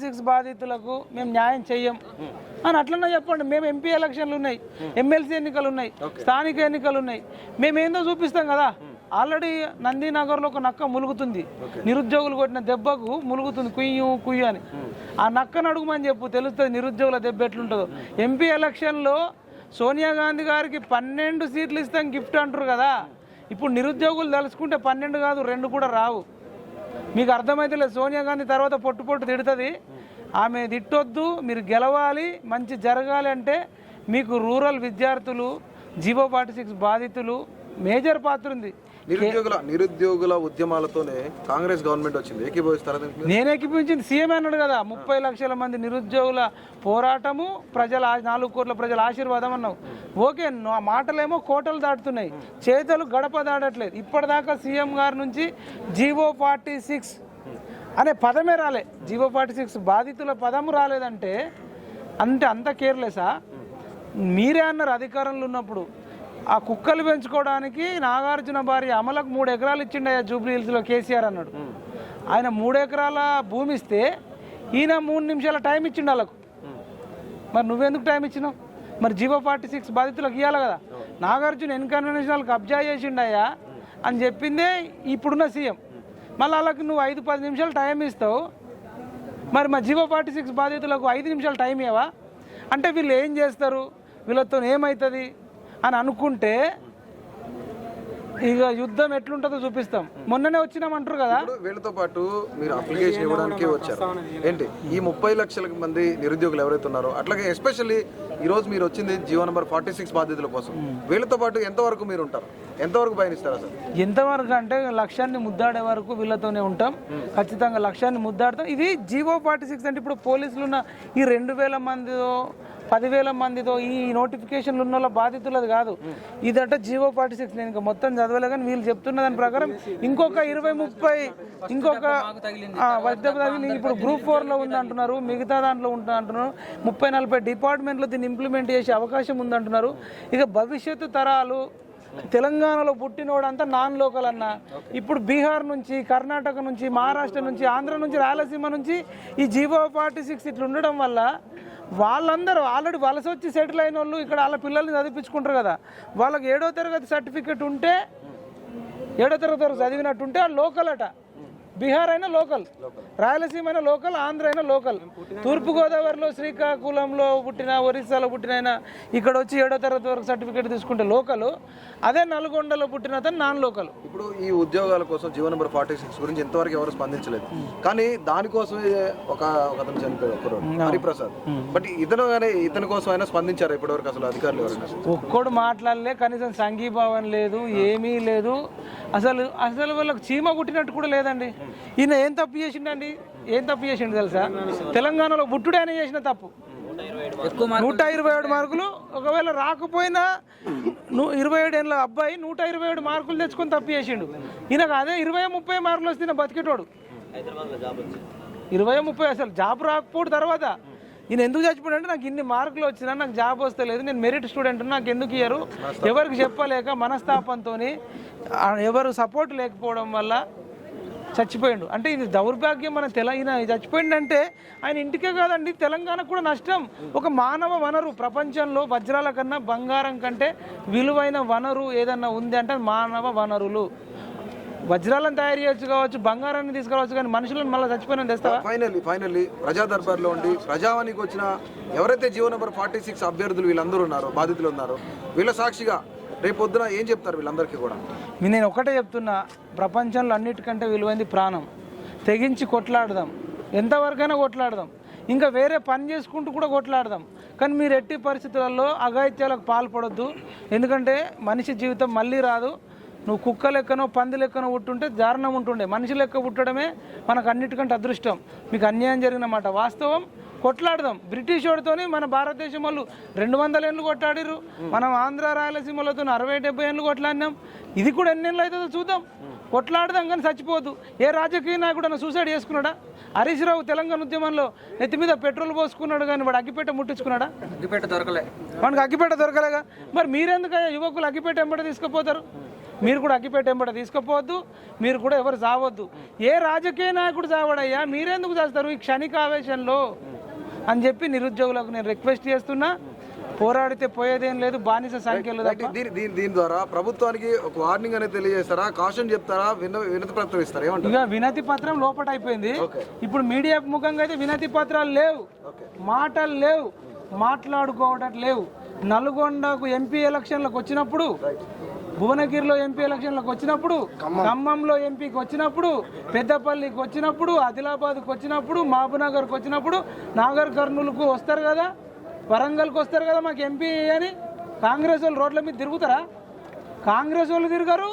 Six బాధితులకు మేము న్యాయం చెయ్యం. అని అట్లనే చెప్పండి. మేము ఎంపీ ఎలక్షన్లు ఉన్నాయి. ఎమ్మెల్సీ ఎన్నికలు ఉన్నాయి. స్థానిక ఎన్నికలు ఉన్నాయి. మేము ఏందో చూపిస్తాం కదా. ఆల్రెడీ నందీనగర్లో ఒక నక్క ములుగుతుంది. నిరుద్యోగులు కొట్టిన దెబ్బకు ములుగుతుంది. కుయ్యు కుయ్యు అని. ఆ నక్కను అడుగుమని చెప్పు. తెలుస్తుంది నిరుద్యోగుల దెబ్బ ఎట్లుంటుందో. ఎంపీ ఎలక్షన్లో సోనియా గాంధీ గారికి పన్నెండు సీట్లు ఇస్తాం గిఫ్ట్ అంటారు కదా. ఇప్పుడు నిరుద్యోగులు తలుచుకుంటే పన్నెండు కాదు రెండు కూడా రావు. మీకు అర్థమైతే లేదు. సోనియా గాంధీ తర్వాత పొట్టు పొట్టు తిడుతుంది. ఆమె తిట్టొద్దు మీరు గెలవాలి మంచి జరగాలి అంటే మీకు రూరల్ విద్యార్థులు జీవో ఫార్టీ సిక్స్ బాధితులు మేజర్ పాత్ర ఉంది. నిరుద్యోగుల నిరుద్యోగుల ఉద్యమాలతోనే కాంగ్రెస్ గవర్నమెంట్ వచ్చింది. ఏకీభవిస్తారా నేను ఏకీభవించింది సీఎం అన్నాడు కదా ముప్పై లక్షల మంది నిరుద్యోగుల పోరాటము ప్రజల నాలుగు కోట్ల ప్రజల ఆశీర్వాదం అన్నావు. ఓకే నా మాటలేమో కోటలు దాటుతున్నాయి. చేతలు గడప దాటట్లేదు. ఇప్పటిదాకా సీఎం గారి నుంచి జీవో ఫార్టీ సిక్స్ అనే పదమే రాలే. జీవో ఫార్టీ సిక్స్ బాధితుల పదము రాలేదంటే అంటే అంత కేర్లెసా మీరే అన్నారు అధికారంలో ఉన్నప్పుడు. ఆ కుక్కలు పెంచుకోవడానికి నాగార్జున భార్య అమలకు మూడు ఎకరాలు ఇచ్చిండయ్యా జూబ్లీ హిల్స్లో కేసీఆర్ అన్నాడు. ఆయన మూడు ఎకరాల భూమి ఇస్తే ఈయన మూడు నిమిషాల టైం ఇచ్చిండు వాళ్ళకు. మరి నువ్వెందుకు టైం ఇచ్చినావు? మరి జీవో ఫార్టీ సిక్స్ బాధితులకు ఇవ్వాలి కదా. నాగార్జున ఇన్కన్వెన్షనల్ కబ్జా చేసిండయా అని చెప్పిందే ఇప్పుడున్న సీఎం. మళ్ళీ వాళ్ళకి నువ్వు ఐదు పది నిమిషాలు టైం ఇస్తావు. మరి మా జీవో ఫార్టీ సిక్స్ బాధితులకు ఐదు నిమిషాలు టైం ఇవ్వవా అంటే వీళ్ళు ఏం చేస్తారు? వీళ్ళతో ఏమవుతుంది అనుకుంటే ఇక యుద్ధం ఎట్లుంటుందో చూపిస్తాం. మొన్ననే వచ్చినామంటారు కదా? ఇప్పుడు వీళ్ళతో పాటు మీరు అప్లికేషన్ ఇవ్వడానికి వచ్చారు. ఏంటి? ఈ ముప్పై లక్షల మంది నిరుద్యోగులు ఎవరైతే ఉన్నారో అట్లాగే ఎస్పెషల్లీ ఈ రోజు మీరు వచ్చింది జీవో నెంబర్ ఫార్టీ సిక్స్ బాధితుల కోసం. వీళ్ళతో పాటు ఎంతవరకు మీరు ఉంటారు? ఎంతవరకు పయనిస్తారు అసలు? ఎంతవరకు అంటే లక్ష్యాన్ని ముద్దాడే వరకు వీళ్ళతోనే ఉంటాం. ఖచ్చితంగా లక్ష్యాన్ని ముద్దాడతాం. ఇది జీవో ఫార్టీ సిక్స్ అంటే ఇప్పుడు పోలీసులు ఉన్న ఈ రెండు వేల మందితో పదివేల మందితో ఈ నోటిఫికేషన్లు ఉన్న వాళ్ళ బాధితులది కాదు. ఇదంటే జీవో ఫార్టీ సిక్స్ నేను ఇంకా మొత్తం చదవలే కానీ వీళ్ళు చెప్తున్న దాని ప్రకారం ఇంకొక ఇరవై ముప్పై ఇంకొక వైద్యం వద్దకు తగిలి ఇప్పుడు గ్రూప్ ఫోర్లో ఉంది అంటున్నారు మిగతా దాంట్లో ఉంటుంది అంటున్నారు. ముప్పై నలభై డిపార్ట్మెంట్లో దీన్ని ఇంప్లిమెంట్ చేసే అవకాశం ఉందంటున్నారు ఇక భవిష్యత్తు తరాలు తెలంగాణలో పుట్టినోడంతా నాన్ లోకల్ అన్న. ఇప్పుడు బీహార్ నుంచి కర్ణాటక నుంచి మహారాష్ట్ర నుంచి ఆంధ్ర నుంచి రాయలసీమ నుంచి ఈ జీవో ఫార్టీ సిక్స్ ఇట్లా ఉండడం వల్ల వాళ్ళందరూ ఆల్రెడీ వలస వచ్చి సెటిల్ అయిన వాళ్ళు ఇక్కడ వాళ్ళ పిల్లల్ని చదివించుకుంటారు కదా. వాళ్ళకి ఏడో తరగతి సర్టిఫికేట్ ఉంటే ఏడో తరగతి చదివినట్టుంటే ఆ లోకల్ అట. బీహార్ అయినా లోకల్. రాయలసీమ అయినా లోకల్ ఆంధ్ర అయినా లోకల్. తూర్పుగోదావరిలో శ్రీకాకుళంలో పుట్టిన ఒరిస్సాలో పుట్టిన అయినా ఇక్కడ వచ్చి ఏడో తరగతి వరకు సర్టిఫికేట్ తీసుకుంటే లోకల్. అదే నల్గొండలో పుట్టిన అతను నాన్ లోకల్. ఇప్పుడు ఈ ఉద్యోగాల కోసం జీవో నెంబర్ ఫార్టీ సిక్స్ గురించి ఎంతవరకు ఎవరు స్పందించలేదు. కానీ దానికోసమే ఒక అతను చనిపోయాడు ఒక్కరోజు హరిప్రసాద్ బట్ ఇతను కానీ ఇతని కోసం అయినా స్పందించారు ఇప్పటివరకు అసలు అధికారులు ఒక్కడు మాట్లాడలే కనీసం సంఘీభావం లేదు ఏమీ లేదు. అసలు అసలు వాళ్ళకి చీమ కుట్టినట్టు కూడా లేదండి. ఈయన ఏం తప్పు చేసిండండి? ఏం తప్పు చేసిండు తెలుసా? తెలంగాణలో బుట్టుడు ఆయన చేసిన తప్పు. నూట ఇరవై ఏడు మార్కులు. ఒకవేళ రాకపోయినా ఇరవై ఏడు ఏళ్ళ అబ్బాయి నూట ఇరవై ఏడు మార్కులు తెచ్చుకొని తప్పు చేసిండు. ఈయనకు అదే ఇరవై ముప్పై మార్కులు వస్తే బతికేటోడు. ఇరవై ముప్పై అసలు జాబ్ రాకపోవడం తర్వాత. ఈయన ఎందుకు చచ్చిపోయాడు అంటే నాకు ఇన్ని మార్కులు వచ్చినా నాకు జాబ్ వస్తలేదు నేను మెరిట్ స్టూడెంట్ నాకు ఎందుకు ఇయ్యరు? ఎవరికి చెప్పలేక మనస్తాపంతో ఎవరు సపోర్ట్ లేకపోవడం వల్ల చచ్చిపోయాడు. అంటే ఇది దౌర్భాగ్యం మన తెల ఈయన చచ్చిపోయిండంటే ఆయన ఇంటికే కాదండి తెలంగాణకు కూడా నష్టం. ఒక మానవ వనరు ప్రపంచంలో వజ్రాల కన్నా బంగారం కంటే విలువైన వనరు ఏదన్నా ఉంది అంటే మానవ వనరులు. వజ్రాలను తయారు చేయొచ్చు కావచ్చు బంగారాన్ని తీసుకురావచ్చు కానీ మనుషులను మళ్ళీ చచ్చిపోయిన తెస్తావా? ఫైనల్లీ ఫైనల్లీ ప్రజా దర్బార్లో ఉండి ప్రజావానికి వచ్చిన ఎవరైతే జీవో నెంబర్ ఫార్టీ సిక్స్ అభ్యర్థులు వీళ్ళందరూ ఉన్నారో బాధితులు ఉన్నారో వీళ్ళ సాక్షిగా రేపొద్దున ఏం చెప్తారు వీళ్ళందరికీ కూడా? నేను ఒకటే చెప్తున్నా ప్రపంచంలో అన్నిటికంటే విలువైంది ప్రాణం. తెగించి కొట్లాడదాం. ఎంతవరకైనా కొట్లాడదాం. ఇంకా వేరే పని చేసుకుంటూ కూడా కొట్లాడదాం. కానీ మీరు ఎట్టి పరిస్థితులలో అఘాయిత్యాలకు పాల్పడొద్దు. ఎందుకంటే మనిషి జీవితం మళ్ళీ రాదు. నువ్వు కుక్క లెక్కనో పంది లెక్కనో పుట్టుంటే దారుణం ఉంటుండే. మనిషి లెక్క పుట్టడమే మనకు అన్నిటికంటే అదృష్టం. మీకు అన్యాయం జరిగిన మాట. వాస్తవం కొట్లాడదాం. బ్రిటిష్ వాడితోని మన భారతదేశం వాళ్ళు రెండు వందల ఏళ్ళు కొట్లాడిరు మనం ఆంధ్ర రాయలసీమలతో అరవై డెబ్బై ఏళ్ళు కొట్లాడినాం. ఇది కూడా ఎన్ని ఏళ్ళు అవుతుందో చూద్దాం. కొట్లాడదాం కానీ చచ్చిపోదు. ఏ రాజకీయ నాయకుడు సూసైడ్ చేసుకున్నాడా? హరీష్ రావు తెలంగాణ ఉద్యమంలో నెత్తి మీద పెట్రోల్ పోసుకున్నాడు కానీ వాడు అగ్గిపేట ముట్టించుకున్నాడా? అగ్గిపెట్ట దొరకలే. వాడికి అగ్గిపేట దొరకలేగా? మరి మీరెందుకయ్యా యువకులు అగ్గిపేట ఎంబడి తీసుకుపోతారు? మీరు కూడా అగ్గిపెట్టి ఎంబడ తీసుకుపోవద్దు. మీరు కూడా ఎవరు చావద్దు. ఏ రాజకీయ నాయకుడు చావడయ్యా? మీరెందుకు చేస్తారు ఈ క్షణిక ఆవేశంలో? అని చెప్పి నిరుద్యోగులకు నేను రిక్వెస్ట్ చేస్తున్నా. పోరాడితే పోయేదేం లేదు బానిస సంఖ్యలు దీని దీని ద్వారా ప్రభుత్వానికి ఒక వార్నింగ్ అనేది తెలియజేస్తారా? కాషన్ చెప్తారా? విన వినతి పత్రం ఇస్తారా? ఏమంటారు? ఇక వినతి పత్రం లోపట అయిపోయింది ఇప్పుడు మీడియా ముఖంగా అయితే వినతి పత్రాలు లేవు. మాటలు లేవు. మాట్లాడుకోవడం లేవు. నల్గొండకు ఎంపీ ఎలక్షన్లకు వచ్చినప్పుడు భువనగిరిలో ఎంపీ ఎలక్షన్లకు వచ్చినప్పుడు ఖమ్మంలో ఎంపీకి వచ్చినప్పుడు పెద్దపల్లికి వచ్చినప్పుడు ఆదిలాబాద్కి వచ్చినప్పుడు మహబూబ్నగర్కి వచ్చినప్పుడు నాగర్ కర్నూలుకు వస్తారు కదా? వరంగల్కి వస్తారు కదా మాకు ఎంపీ అని? కాంగ్రెస్ వాళ్ళు రోడ్ల మీద తిరుగుతారా? కాంగ్రెస్ వాళ్ళు తిరగరు.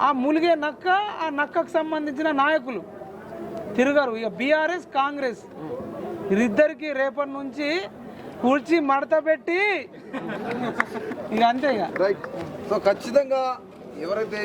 ఆ ములిగే నక్క ఆ నక్కకు సంబంధించిన నాయకులు తిరగరు. ఇక బీఆర్ఎస్ కాంగ్రెస్. వీరిద్దరికి రేపటి నుంచి కూర్చి మడత పెట్టి ఇక అంతే ఇక. రైట్ సో ఖచ్చితంగా ఎవరైతే